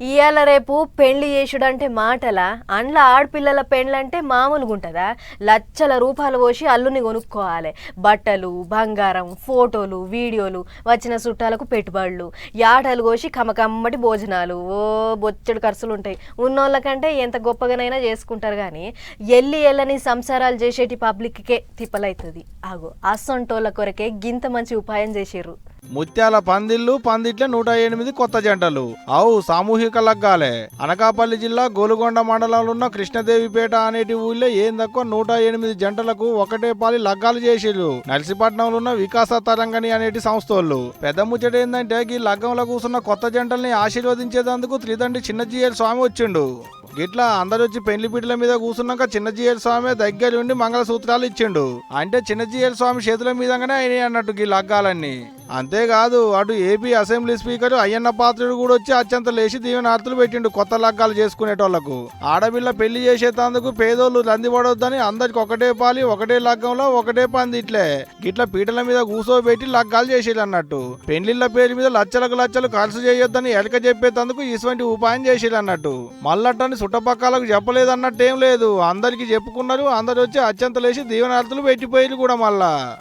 ఇవాళ రేపు పెళ్ళి చేసుడంటే మాటలా? అండ్ల ఆడపిల్లల పెండ్లంటే మామూలుగా ఉంటుందా? లచ్చల రూపాయలు పోసి అల్లుని కొనుక్కోవాలి. బట్టలు బంగారం ఫోటోలు వీడియోలు వచ్చిన చుట్టాలకు పెట్టుబడులు యాటలు కోసి కమకమ్మటి భోజనాలు. ఓ బొచ్చడు ఖర్చులు ఉంటాయి ఉన్నోళ్ళకంటే ఎంత గొప్పగానైనా చేసుకుంటారు కానీ ఎల్లి ఎల్లని సంసారాలు చేసేటి పబ్లిక్కే తిప్పలవుతుంది ఆగు అసొంటోళ్ళ కొరకే గింత మంచి ఉపాయం చేసిర్రు. ముత్యాల పందిళ్ళు పందిట్ల నూట ఎనిమిది కొత్త జంటలు. అవు సామూహిక లగ్గాలే. అనకాపల్లి జిల్లా గోలుగొండ మండలంలో ఉన్న కృష్ణదేవిపేట అనేటి ఊళ్ళో ఏం తక్కువ నూట ఎనిమిది జంటలకు ఒకటే పాలి లగ్గాలు చేసిర్రు. నర్సిపట్నంలో ఉన్న వికాస తరంగని అనేటి సంస్థలు పెద్ద ముచ్చట ఏంటంటే ఈ లగ్గంలో కూర్చున్న కొత్త జంటల్ని ఆశీర్వదించేందుకు త్రిదండ్రి చిన్నజీయర్ స్వామి వచ్చిండు. గిట్లా అందరు వచ్చి పెళ్ళి పీటల మీద కూర్చున్నాక చిన్నజీయర్ స్వామి దగ్గర ఉండి మంగళసూత్రాలు ఇచ్చిండు. అంటే చిన్నజీయర్ స్వామి చేతుల మీదగానే అయినాయి అన్నట్టు ఈ లగ్గాలన్నీ. అంతేకాదు అటు AP assembly speaker Ayyanna Patrudu కూడా వచ్చి అత్యంత లేచి దీవెనార్తులు పెట్టిండు. కొత్త లగ్గాలు చేసుకునేటోళ్ళకు. ఆడపిల్ల పెళ్ళి చేసేటందుకు పేదోళ్ళు రందిపడొద్దని అందరికి ఒకటే పాలి ఒకటే లగ్గంలో ఒకటే పంది ఇట్లే. గిట్ల పీటల మీద కూసోబెట్టి లగ్గాలు చేసేది అన్నట్టు. పెళ్ళిళ్ళ పేరు మీద లచ్చలకు లచ్చలు ఖర్చు చేయొద్దని ఎలక చెప్పేటందుకు ఇటువంటి ఉపాయం చేసేది అన్నట్టు. మళ్ళట్టని చుట్టపక్కలకు చెప్పలేదన్నట్టు ఏం లేదు. అందరికి చెప్పుకున్నారు అందరు వచ్చి అత్యంత లేచి దీవెనార్తులు పెట్టిపోయి కూడా మళ్ళా.